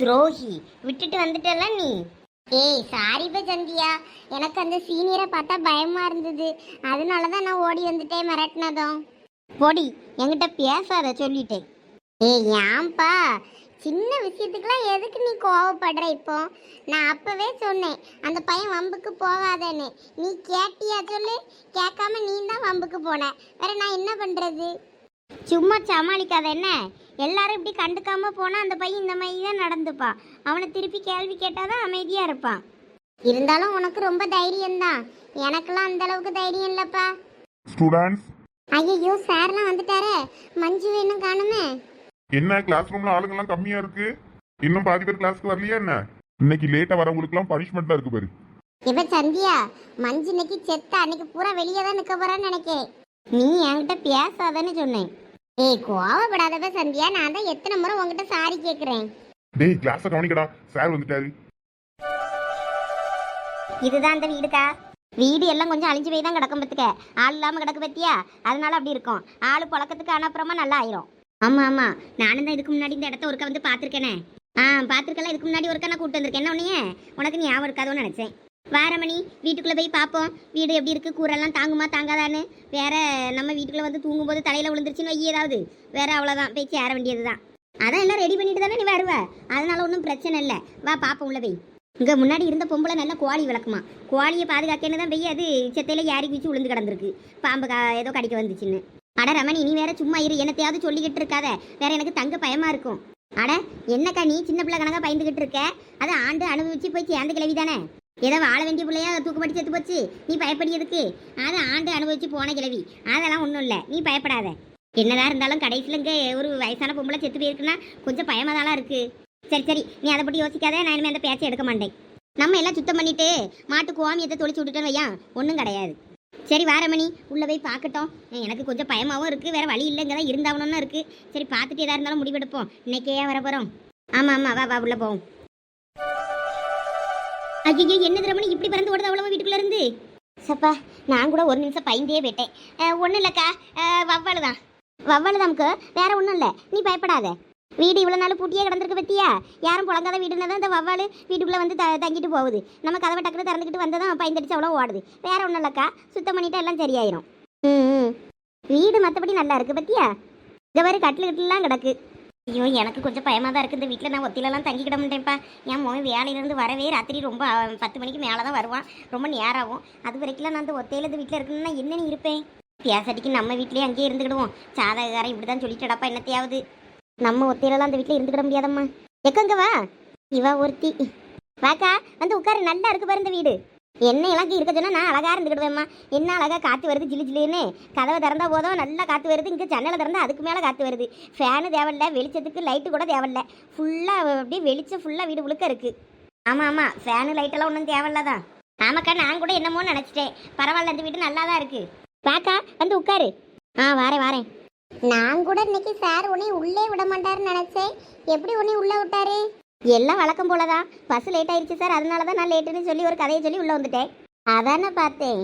துரோகி விட்டுட்டு வந்துட்டல நீ? ஏய் சாரி பே சந்தியா. எனக்கு அந்த சீனியரை பார்த்தா பயமா இருந்தது. அதனால தான் நான் ஓடி வந்துட்டேன் மிரட்டினதும். போடி என்கிட்ட பேசாத சொல்லிட்டேன் ஏய் ஏன்பா? சின்ன விஷயத்துக்குலாம் எதுக்கு நீ கோவப்படுற இப்போ? நான் அப்போவே சொன்னேன் அந்த பையன் வம்புக்கு போகாதேன்னு. நீ கேட்டியா சொல்லு? கேட்காம நீ தான் வம்புக்கு போன. வேற நான் என்ன பண்ணுறது சும்மா சமாளிக்காத என்ன? எல்லாரும் இப்படி கண்டுக்காம போனா அந்த பையன் இந்த மாதிரி தான் நடந்துப்பான் அவனை திருப்பி கேள்வி கேட்டாதான் அமைதியா இருப்பான். இருந்தாலும் உனக்கு ரொம்ப தைரியம்தான். எனக்கெல்லாம் அந்த அளவுக்கு தைரியம் இல்லப்பா. ஸ்டூடெண்ட்ஸ் ஐயோ சார்லாம் வந்துட்டாரே. மஞ்சு வேணும் காணுமே. என்ன கிளாஸ் ரூம்ல ஆளுங்கெல்லாம் கம்மியா இருக்கு? இன்னும் பாதி பேர் கிளாஸ்க்கு வரலையா என்ன? இன்னைக்கு லேட்டா வரவங்களுக்குலாம் பனிஷ்மெண்ட்லாம் இருக்கு பாரு. இப்ப சந்தியா மஞ்சு இன்னைக்கு செத்த அன்னைக்கு பூரா வெளியே தான் நிக்க போறான்னு நினைக்கிறேன் நீ என்கிட்ட பேசாதன்னு சொன்னேன். ஏய் கோவப்படாதப்ப சந்தியா நான் தான் எத்தனை முறை உன்கிட்ட சாரி கேக்குறேன். டேய் கிளாஸை கவனிக்கடா. சார் வந்துட்டாரு. இதுதான் அந்த வீடுக்கா? வீடு எல்லாம் கொஞ்சம் அழிஞ்சு போய் தான் கிடக்கும் பத்துக்க ஆள் இல்லாம கிடக்கு பத்தியா அதனால அப்படி இருக்கும். ஆள் புழக்கத்துக்கு அனுப்புறமா நல்லா ஆயிரும். ஆமா ஆமா. நானும் தான் இதுக்கு முன்னாடி இந்த இடத்த ஒருக்க வந்து பார்த்துருக்கேனே. ஆ பார்த்துருக்கல இதுக்கு முன்னாடி ஒருக்கா நான் கூட்டு வந்திருக்கேன். என்ன உன்னையே? உனக்கு ஞாபகம் இருக்காதோன்னு நினைச்சேன். வாரமணி வீட்டுக்குள்ளே போய் பார்ப்போம் வீடு எப்படி இருக்குது கூரெல்லாம் தாங்குமா தாங்காதான்னு. வேற நம்ம வீட்டுக்குள்ளே வந்து தூங்கும்போது தலையில் விழுந்துருச்சுன்னு வை ஏதாவது. வேற அவ்வளோதான் போய் சேர வேண்டியது தான் அதான் எல்லாம் ரெடி பண்ணிட்டு தானே நீ வருவ. அதனால ஒன்றும் பிரச்சனை இல்லை. வா பார்ப்போம் உள்ள போய். இங்கே முன்னாடி இருந்த பொம்பளை நல்லா கோழி விளக்குமா. கோழியை பாதுகாக்கன்னு தான் போய் அது செத்தையில யாரி குச்சி விழுந்து கிடந்திருக்கு. பாம்பு கா- ஏதோ கடிக்க வந்துச்சுன்னு. அட ரமணி நீ வேற சும்மா இரு. என்னத்தையாவது சொல்லிக்கிட்டு இருக்காத. வேற எனக்கு தங்க பயமா இருக்கும். அட என்னக்கா நீ சின்ன பிள்ளை கணக்காக பயந்துக்கிட்டு இருக்க? அதை ஆண்டு அனுபவிச்சு போய் சேர்ந்த கிளவி தானே ஏதோ வாழ வேண்டிய பிள்ளையா தூக்குப்படி செத்து போச்சு. நீ பயப்படியதுக்கு அதை ஆண்டு அனுபவிச்சு போன கிளவி அதெல்லாம் ஒன்றும் இல்லை. நீ பயப்படாத. என்னதான் இருந்தாலும் கடைசியில் இங்கே ஒரு வயசான பொம்பளை செத்து போயிருக்குன்னா கொஞ்சம் பயமாதாலாம் இருக்கு. சரி சரி. நீ அதை பற்றி யோசிக்காத. நான் இனிமேல் அந்த பேச்சை எடுக்க மாட்டேன். நம்ம எல்லாம் சுத்தம் பண்ணிட்டு மாட்டு கோமியத்தை தொளிச்சு விட்டுட்டோம் வையா? ஒன்றும் கிடையாது. சரி வாரமணி உள்ளே போய் பார்க்கட்டும். எனக்கு கொஞ்சம் பயமாகவும் இருக்குது வேறு வழி இல்லைங்க தான் இருந்தாவணும்னு இருக்குது சரி பார்த்துட்டு எதாக இருந்தாலும் முடிவெடுப்போம். இன்னைக்கே வர போகிறோம் ஆமாம் ஆமாம் வா வா. உள்ளே போவோம். ஐயோ என்ன திரமணி இப்படி பறந்து ஓடுது அவ்வளோ வீட்டுக்குள்ளே இருந்து? சப்பா நான் கூட ஒரு நிமிஷம் பயந்தே போயிட்டேன். ஒன்றும் இல்லைக்கா. வவ்வால் தான் வவ்வால் தான்க்கு வேற ஒன்றும் இல்லை. நீ பயப்படாத. வீடு இவ்வளோ நாள் பூட்டியே கிடந்திருக்கு பத்தியா? யாரும் புழங்காத வீடுனா தான் இந்த வவ்வாள் வீட்டுக்குள்ளே வந்து த தங்கிட்டு போகுது. நம்ம கதவை டக்குனு திறந்துக்கிட்டு வந்ததும் பயந்தடிச்சு அவ்வளோ ஓடுது. வேற ஒன்றும் இல்லைக்கா. சுத்தம் பண்ணிட்டா எல்லாம் சரியாயிரும். ம் ம். வீடு மற்றபடி நல்லா இருக்கு பத்தியா? இங்கே வரை கட்டில் கட்டிலாம் கிடக்கு. ஐயோ எனக்கு கொஞ்சம் பயமாக தான் இருக்குது இந்த வீட்டில் நான் ஒத்திலலாம் தங்கிக்கிட மாட்டேன்ப்பா. என் மோன் வேலையிலேருந்து வரவே ராத்திரி ரொம்ப பத்து மணிக்கு மேலே தான் வருவான். ரொம்ப நேரம் ஆகும் அது வரைக்கும்லாம் நான் அந்த ஒத்தையில் இந்த வீட்டில் இருக்கணும்னா என்னென்னு இருப்பேன் பேசடிக்கு நம்ம வீட்லேயே அங்கேயே இருந்துக்கிடுவோம். சாதகாரன் இப்படி தான் சொல்லிட்டடப்பா என்னத்தையாவது. நம்ம ஒத்தையிலலாம் அந்த வீட்டில் இருந்துக்கிட முடியாதம்மா. எக்கங்க வா. இவா ஒருத்தி. வாக்கா வந்து உட்காரு. நல்லா இருக்கு பாரு இந்த வீடு. என்ன இலக்கு இருக்க சொன்னா நான் அழகா இருந்துக்கிடுவேம்மா. என்ன அழகா காத்து வருது ஜிலு ஜிலுன்னு. கதவை திறந்தா போதும் நல்லா காத்து வருது. இங்கே ஜன்னலை திறந்தா அதுக்கு மேலே காத்து வருது. ஃபேனு தேவையில்ல வெளிச்சத்துக்கு லைட்டு கூட தேவையில்ல. ஃபுல்லாக அப்படியே வெளிச்சம் ஃபுல்லாக வீடு முழுக்க இருக்கு. ஆமாம் ஆமாம் ஃபேனு லைட்டெல்லாம் ஒன்றும் தேவையில்ல தான் ஆமாக்கா நான் கூட என்னமோ நினச்சிட்டேன். பரவாயில்ல இந்த வீடு நல்லா தான் இருக்கு. வாக்கா வந்து உட்காரு. ஆ வாரேன் வாரேன். நான் கூட இன்னைக்கு சார் உன்னை உள்ளே விட மாட்டாருன்னு நினச்சேன். எப்படி உன்னை உள்ளே விட்டாரு? எல்லாம் வழக்கம் போலதான். பஸ் லேட் ஆயிடுச்சு சார் அதனால தான் நான் லேட்டுன்னு சொல்லி ஒரு கதையை சொல்லி உள்ளே வந்துட்டேன். அதானே பார்த்தேன்.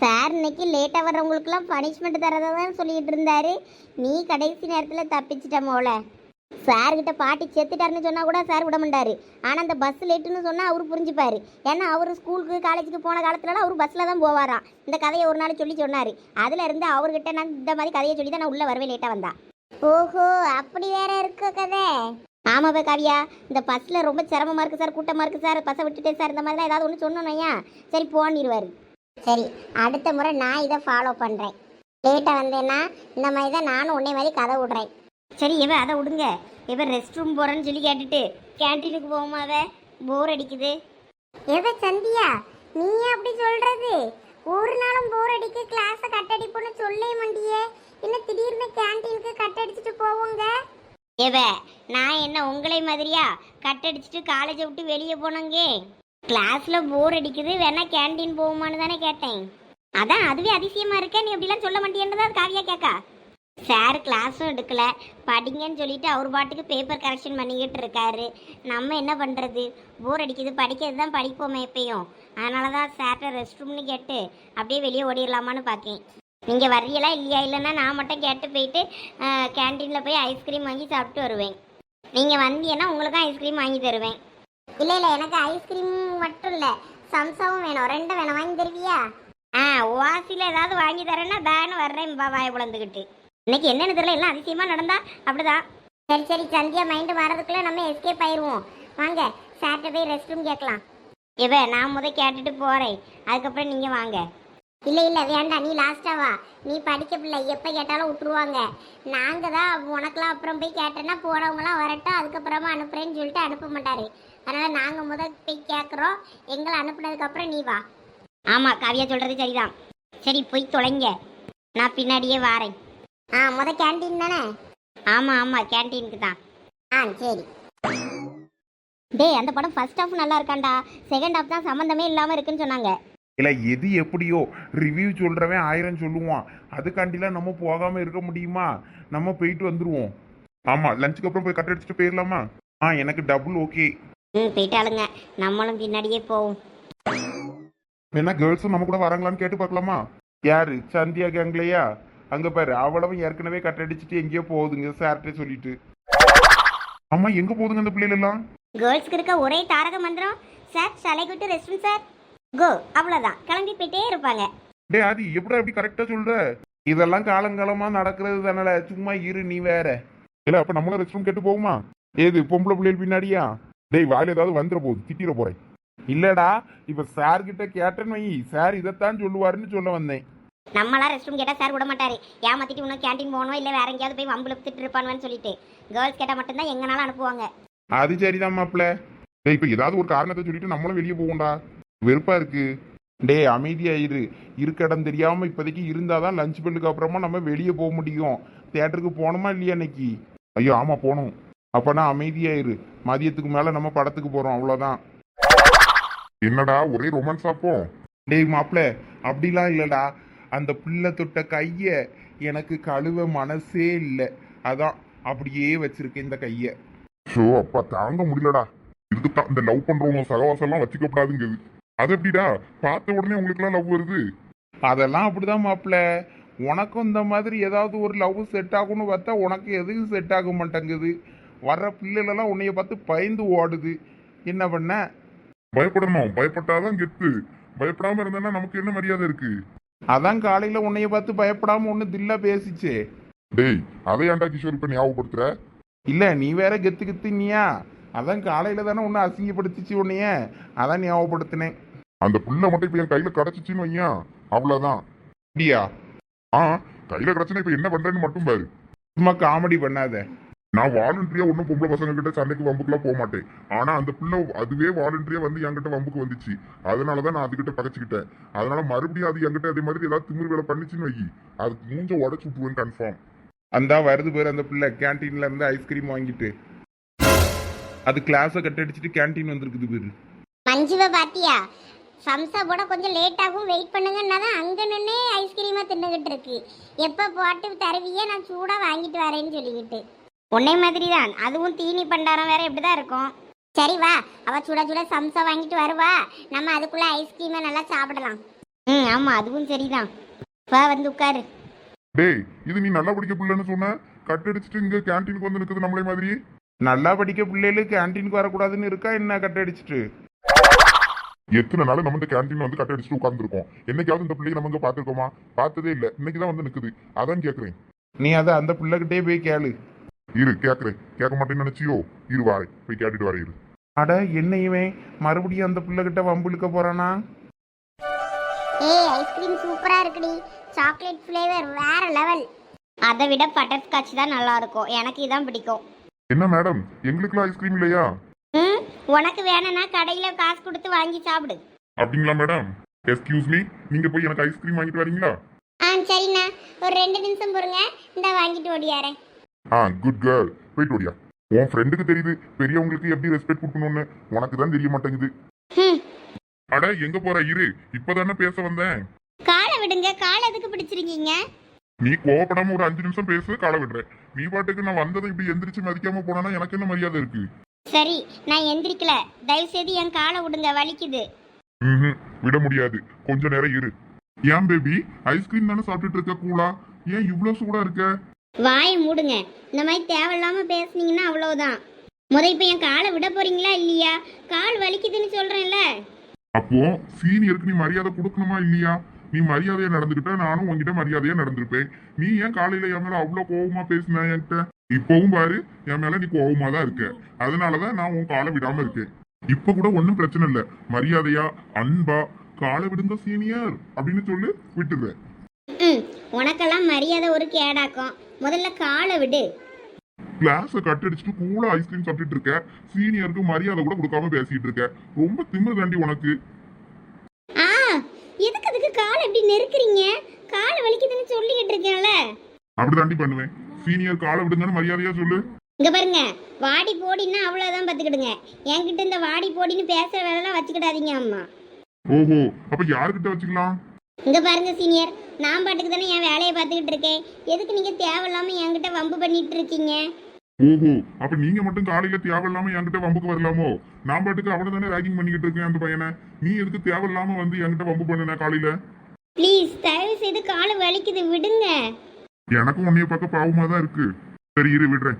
சார் இன்னைக்கு லேட்டாக வர்றவங்களுக்குலாம் பனிஷ்மெண்ட் தரதை தான் சொல்லிட்டு இருந்தாரு. நீ கடைசி நேரத்தில் தப்பிச்சிட்ட போல சார்கிட்ட பாட்டி செத்துட்டாருன்னு சொன்னால் கூட சார் விட மாட்டாரு. ஆனால் அந்த பஸ் லேட்டுன்னு சொன்னால் அவர் புரிஞ்சுப்பார். ஏன்னா அவர் ஸ்கூலுக்கு காலேஜுக்கு போன காலத்துலலாம் அவர் பஸ்ஸில் தான் போவாராம். இந்த கதையை ஒரு நாள் சொல்லி சொன்னார். அதில் இருந்து அவர்கிட்ட நான் இந்த மாதிரி கதையை சொல்லி தான் நான் உள்ளே வரவே லேட்டாக வந்தா. ஓஹோ அப்படி வேற இருக்க கதை. ஆமாப்பா காவியா இந்த பஸ்ஸில் ரொம்ப சிரமமாக இருக்குது சார் கூட்டமாக இருக்குது சார் பஸ்ஸை விட்டுட்டேன் சார் இந்த மாதிரிலாம் ஏதாவது ஒன்று சொன்னோம்யா சரி போனிடுவார் சரி அடுத்த முறை நான் இதை ஃபாலோ பண்ணுறேன் லேட்டாக வந்தேன்னா இந்த மாதிரி தான் நானும் உன்னை மாதிரி கதை விடுறேன். சரி இவ அதை விடுங்க. இவ ரெஸ்ட் ரூம் போகிறேன்னு சொல்லி கேட்டுட்டு கேன்டீனுக்கு போகுமா போர் அடிக்குது. எவ சந்தியா நீ அப்படி சொல்கிறது ஒரு நாளும் போர் அடிக்க கிளாஸை கட் அடிப்போன்னு சொல்லே மாட்டியே என்ன திடீர்னு கேன்டீனுக்கு கட் அடிச்சுட்டு போவோங்க? எவ நான் என்ன உங்களை மாதிரியா? கட் அடிச்சுட்டு காலேஜை விட்டு வெளியே போனங்க கிளாஸில் போர் அடிக்குது வேணா கேன்டீன் போகுமான்னு தானே கேட்டேன். அதான் அதுவே அதிசயமா இருக்க நீ அப்படிலாம் சொல்ல மாட்டேன்றதா காவியா கேக்கா சார் கிளாஸும் எடுக்கல. படிங்கன்னு சொல்லிட்டு அவர் பாட்டுக்கு பேப்பர் கரெக்ஷன் பண்ணிக்கிட்டு இருக்காரு. நம்ம என்ன பண்ணுறது போர் அடிக்குது படிக்கிறது தான் படிப்போமே எப்பயும். அதனால தான் சார்கிட்ட ரெஸ்ட் ரூம்னு கேட்டு அப்படியே வெளியே ஓடிடலாமான்னு பார்க்கேன் நீங்கள் வர்றீங்களா இல்லையா? இல்லைன்னா நான் மட்டும் கேட்டு போயிட்டு கேன்டீனில் போய் ஐஸ்கிரீம் வாங்கி சாப்பிட்டு வருவேன். நீங்க வந்தீங்கன்னா உங்களுக்கும் ஐஸ்கிரீம் வாங்கி தருவேன். இல்ல இல்ல எனக்கு ஐஸ்கிரீம் மட்டும் இல்ல. சம்சாவும் வேணும். ரெண்டும் வேணும். வாங்கி தருவியா? ஆ ஓசில ஏதாவது வாங்கி தரேன்னா தானே வர்றேன் பா வாய பிளந்துக்கிட்டு. இன்னைக்கு என்னன்னு தெரியல. எல்லாம் அதிசயமா நடந்தா அப்படிதான் சரி சரி சந்தியா மைண்டு வரதுக்குள்ள நம்ம எஸ்கேப் ஆயிருவோம். வாங்க சார்ட்ட போய் ரெஸ்ட் ரூம் கேட்கலாம். இவ நான் முத கேட்டுட்டு போறேன். அதுக்கப்புறம் நீங்க வாங்க. இல்ல இல்ல வேண்டாம் நீ லாஸ்டா வா. நீ படிக்க பிள்ளை எப்ப கேட்டாலும் விட்டுருவாங்க. நாங்க தான் உனக்கெல்லாம் அப்புறம் போய் கேட்டேன்னா போறவங்கலாம் வரட்டும் அதுக்கப்புறமா அனுப்புறேன்னு சொல்லிட்டு அனுப்ப மாட்டாரு. அதனால நாங்க முத போய் கேட்குறோம் எங்களை அனுப்புனதுக்கு அப்புறம் நீ வா. ஆமா காவியா சொல்றது சரிதான். சரி போய் தொலைங்க. நான் பின்னாடியே வாரேன். ஆ முத கேண்டீன் தானே? ஆமா ஆமா கேண்டீனுக்கு தான். ஆ சரி. டேய் அந்த படம் ஃபர்ஸ்ட் ஹாஃப் நல்லா இருக்காண்டா. செகண்ட் ஹாஃப் தான் சம்மந்தமே இல்லாம இருக்குன்னு சொன்னாங்க. இல்லை எது எப்படியோ? ரிவ்யூ சொல்கிறவன் ஆயிரம் சொல்லுவான். அதுக்காண்டிலாம் நம்ம போகாமல் இருக்க முடியுமா? நம்ம போயிட்டு வந்துடுவோம் ஆமா லஞ்சுக்கு அப்புறம் போய் கட் அடிச்சுட்டு போயிடலாமா ஆ எனக்கு டபுள் ஓகே ம் போயிட்டாளுங்க. நம்மளும் பின்னாடியே போவோம். வேணா கேர்ள்ஸும் நம்ம கூட வராங்களான்னு கேட்டு பார்க்கலாமா? யாரு? சந்தியா கேங்லையா? அங்கே பாரு அவ்வளவும் ஏற்கனவே கட்டடிச்சிட்டு எங்கேயோ போகுதுங்க சார்கிட்ட சொல்லிட்டு. அம்மா எங்க போகுதுங்க அந்த பிள்ளைகள் எல்லாம்? கேர்ள்ஸ்க்கு இருக்க ஒரே தாரக மந்திரம். சார் சலைக்குட்டு ரெஸ்ட் சார் கோ அவ்வளோதான் கிளம்பி போயிட்டே இருப்பாங்க. டே ஆதி எப்படி அப்படி கரெக்டா சொல்ற? இதெல்லாம் காலங்காலமாக நடக்கிறது தானல சும்மா இரு நீ வேற. இல்ல அப்ப நம்மளும் ரெஸ்ட் ரூம் கேட்டு போகுமா? ஏது பொம்பளை பிள்ளைகள் பின்னாடியா? டேய் வாயில ஏதாவது வந்துட போகுது. திட்டிட போறேன். இல்லடா இப்போ சார் கிட்ட கேட்டேன்னு வை. சார் இதைத்தான் சொல்லுவாருன்னு சொல்ல வந்தேன். நம்மளாம் ரெஸ்ட் ரூம் கேட்டால் சார் விட மாட்டாரு. ஏமாத்திட்டு இன்னும் கேண்டீன் போகணும் இல்லை வேற எங்கேயாவது போய் வம்பு இழுத்துட்டு இருப்பானுன்னு சொல்லிட்டு. கேர்ள்ஸ் கேட்டால் மட்டும்தான் எங்கனாலும் அனுப்புவாங்க. அது சரிதான் மாப்பிள்ள. டேய் இப்ப ஏதாவது ஒரு காரணத்தை சொல்லிட்டு நம்மளும் வெளியே போவோம்டா. வெறுப்பா இருக்கு. டேய் அமைதியா இரு இருக்க இடம் தெரியாம இப்போதைக்கு இருந்தாதான் லஞ்ச் பெல்லுக்கு அப்புறமா நம்ம வெளியே போக முடியும். தியேட்டருக்கு போகணுமா இல்லையா இன்னைக்கு ஐயோ ஆமா போனோம் அப்பனா அமைதியா இரு மதியத்துக்கு மேல நம்ம படத்துக்கு போறோம் அவ்வளவுதான். என்னடா ஒரே ரொமான்ஸ் அப்போ டேய் மாப்பிள்ள அப்படிலாம் இல்லடா. அந்த பிள்ளை தொட்ட கைய எனக்கு கழுவ மனசே இல்லை. அதான் அப்படியே வச்சிருக்கேன் இந்த கைய. ஷோ அப்பா தாங்க முடியலடா. இதுக்கு தான் இந்த லவ் பண்றவங்க சகவாசம் எல்லாம் வச்சுக்கப்படாதுங்கிறது அது எப்படிடா? பார்த்த உடனே உங்களுக்கு எல்லாம் லவ் வருது? அதெல்லாம் அப்படிதான் மாப்பிள்ள. உனக்கும் இந்த மாதிரி ஏதாவது ஒரு லவ் செட் ஆகும்னு பார்த்தா உனக்கு எதுவும் செட் ஆக மாட்டேங்குது. வர்ற பிள்ளைகளெல்லாம் உன்னைய பார்த்து பயந்து ஓடுது. என்ன பண்ண? பயப்படணும். பயப்பட்டாதான் கெத்து. பயப்படாம இருந்தேன்னா நமக்கு என்ன மரியாதை இருக்கு? அதான் காலையில உன்னைய பார்த்து பயப்படாம ஒன்று தில்லா பேசிச்சே. டேய் அதை ஏன்டா கிஷோர் இப்ப ஞாபகப்படுத்துற? இல்ல நீ வேற கெத்து கெத்துனியா அதான் காலையில தானே உன்னை அசிங்கப்படுத்திச்சு உன்னைய. அதான் ஞாபகப்படுத்தினேன். அந்த புள்ள மட்டும் இப்ப என் கையில கிடைச்சிச்சின்னு வையன். அவ்வளவுதான். அப்படியா? ஆ கையில கிடைச்சுன்னா இப்ப என்ன பண்றேன்னு மட்டும் பாரு. சும்மா காமெடி பண்ணாத. நான் வாலண்டரியா ஒன்றும் பொம்பளை பசங்க கிட்ட சண்டைக்கு வம்புக்குலாம் போக மாட்டேன். ஆனா அந்த பிள்ளை அதுவே வாலண்டரியா வந்து என்கிட்ட வம்புக்கு வந்துச்சு. அதனாலதான் நான் அதுகிட்ட பகைச்சுக்கிட்டேன். அதனால மறுபடியும் அது என்கிட்ட அதே மாதிரி ஏதாவது திமிர் வேலை பண்ணிச்சுன்னு வை அதுக்கு மூஞ்ச உடச்சு விட்டுருவேன் கன்ஃபார்ம் அந்தா வருது பேர் அந்த பிள்ளை. கேன்டீன்ல இருந்து ஐஸ்கிரீம் வாங்கிட்டு. அது கிளாஸை கட்டடிச்சிட்டு கேன்டீன் வந்திருக்குது பேரு. மஞ்சுவை பாத்தியா? சம்சா போட கொஞ்சம் லேட் ஆகும். வெயிட் பண்ணுங்கன்னா தான் அங்கே நின்னே ஐஸ்கிரீமாக தின்னுகிட்டு இருக்கு. எப்போ போட்டு தருவியே நான் சூடாக வாங்கிட்டு வரேன்னு சொல்லிக்கிட்டு. உன்னை மாதிரி தான் அதுவும் தீனி பண்டாரம் வேற இப்படி தான் இருக்கும். சரி வா. அவ சுட சுட சம்சா வாங்கிட்டு வருவா. நம்ம அதுக்குள்ள ஐஸ்கிரீமை நல்லா சாப்பிடலாம். ம் ஆமாம் அதுவும் சரிதான். வா வந்து உட்காரு. டேய் இது நீ நல்லா படிக்க பிள்ளைன்னு சொன்ன? கட் அடிச்சுட்டு இங்க கேன்டீனுக்கு வந்து நிக்குது நம்மளே மாதிரி? நல்லா படிக்க பிள்ளைகளுக்கு கேன்டீனுக்கு வரக்கூடாதுன்னு இருக்கா என்ன கட்டடிச்சிட்டு எத்தனை நாள் நம்ம இந்த கேன்டீன் வந்து கட் அடிச்சுட்டு உட்கார்ந்துருக்கோம்? என்னைக்காவது இந்த பிள்ளைங்க நம்ம இங்க பாத்துருக்கோமா பார்த்ததே இல்ல. இன்னைக்கு தான் வந்து நிக்குது. அதான் கேக்குறேன். நீ அதை அந்த பிள்ளைகிட்டே போய் கேளு. இரு கேக்குறேன். கேட்க மாட்டேன்னு நினைச்சியோ? இரு வாரேன் போய் கேட்டுட்டு வரேன் இரு. அட என்ன இவன்? மறுபடியும் அந்த பிள்ளைகிட்ட வம்பு இழுக்க போறானா? ஏய் ஐஸ்கிரீம் சூப்பரா இருக்குடி. சாக்லேட் ஃப்ளேவர் வேற லெவல் அதை விட பட்டர் ஸ்காட்ச் தான் நல்லா இருக்கும். எனக்கு இதான் பிடிக்கும். என்ன மேடம் எங்களுக்குலாம் ஐஸ்கிரீம் இல்லையா? ம்? உனக்கு வேணும்னா கடையில் காசு கொடுத்து வாங்கி சாப்பிடு. அப்படிங்களா மேடம்? எஸ்கியூஸ் மீ நீங்க போய் எனக்கு ஐஸ்கிரீம் வாங்கிட்டு வரீங்களா? ஆ சரிண்ணா. ஒரு ரெண்டு நிமிஷம் பொறுங்க. இந்த வாங்கிட்டு ஓடியாரேன் ஆ குட் கேர்ள் போயிட்டு ஓடியா. உன் ஃப்ரெண்டுக்கு தெரியுது. பெரியவங்களுக்கு எப்படி ரெஸ்பெக்ட் கொடுக்கணும்னு. உனக்கு தான் தெரிய மாட்டேங்குது. ம் அட எங்க போற? இரு. இப்பதானே பேச வந்தேன். காலை விடுங்க. காலை எதுக்கு பிடிச்சிருக்கீங்க? நீ கோவப்படாம ஒரு அஞ்சு நிமிஷம் பேசு காலை விடுறேன். நீ பாட்டுக்கு நான் வந்ததை இப்படி எந்திரிச்சு மதிக்காம போனா எனக்கு என்ன மரியாதை இருக்கு? சரி நான் எந்திரிக்கல. தயவு செய்து என் காலை விடுங்க வலிக்குது. ம்ஹும், விட முடியாது. கொஞ்ச நேரம் இரு. ஏன் பேபி? ஐஸ்கிரீம் தானே சாப்பிட்டுட்டு இருக்க கூலா? ஏன் இவ்வளவு சூடா இருக்க? வாயை மூடுங்க. இந்த மாதிரி தேவையில்லாம பேசுனீங்கன்னா அவ்வளவுதான். முத இப்போ என் காலை விட போறீங்களா இல்லையா? கால் வலிக்குதுன்னு சொல்றேன்ல. அப்போ சீனியருக்கு நீ மரியாதை கொடுக்கணுமா இல்லையா? நீ மரியாதையா நடந்துகிட்ட நானும் உன்கிட்ட மரியாதையா நடந்திருப்பேன். நீ ஏன் காலையில என் மேல அவ்வளவு கோவமா பேசின என்கிட்ட? இப்பவும் பாரு என் மேல நீ கோவமா தான் இருக்க. அதனாலதான் நான் உன் காலை விடாம இருக்கேன். இப்ப கூட ஒண்ணும் பிரச்சனை இல்ல. மரியாதையா அன்பா காலை விடுங்க சீனியர் அப்படின்னு சொல்லி விட்டுடுறேன். ம் உனக்கெல்லாம் மரியாதை ஒரு கேடாக்கும். முதல்ல காலை விடு. கிளாஸ கட் அடிச்சுட்டு கூலா ஐஸ்கிரீம் சாப்பிட்டுட்டு இருக்க. சீனியருக்கு மரியாதை கூட கொடுக்காம பேசிட்டு இருக்க. ரொம்ப திமிரு தாண்டி உனக்கு. ஆ எதுக்கு அதுக்கு கால் எப்படி நெருக்குறீங்க? கால் வலிக்குதுன்னு சொல்லிக்கிட்டு இருக்கேன்ல. அப்படி தாண்டி பண்ணுவேன். சீனியர் காலை விடுங்கன்னு மரியாதையா சொல்லு. இங்க பாருங்க வாடி போடின்னா அவ்வளவுதான் பார்த்துக்கிடுங்க. என்கிட்ட இந்த வாடி போடின்னு பேசுற வேலைலாம் வச்சுக்கிடாதீங்க அம்மா. ஓஹோ அப்ப யாருக்கிட்ட வச்சுக்கலாம்? இங்க பாருங்க சீனியர் நான் பாட்டுக்கு தானே என் வேலையை பார்த்துக்கிட்டு இருக்கேன். எதுக்கு நீங்க தேவையில்லாம என்கிட்ட வம்பு பண்ணிட்டு இருக்கீங்க? ஓஹோ அப்ப நீங்க மட்டும் காலையில தேவையில்லாம என்கிட்ட வம்புக்கு வரலாமோ? நான் பாட்டுக்கு அவனை தானே ராகிங் பண்ணிக்கிட்டு இருக்கேன் அந்த பையனை. நீ எதுக்கு தேவையில்லாம வந்து என்கிட்ட வம்பு பண்ணுன காலையில? ப்ளீஸ் தயவு செய்து கால் வலிக்குது விடுங்க. எனக்கும் உன்னைய பார்க்க பாவமா தான் இருக்கு. சரி இரு விடுறேன்.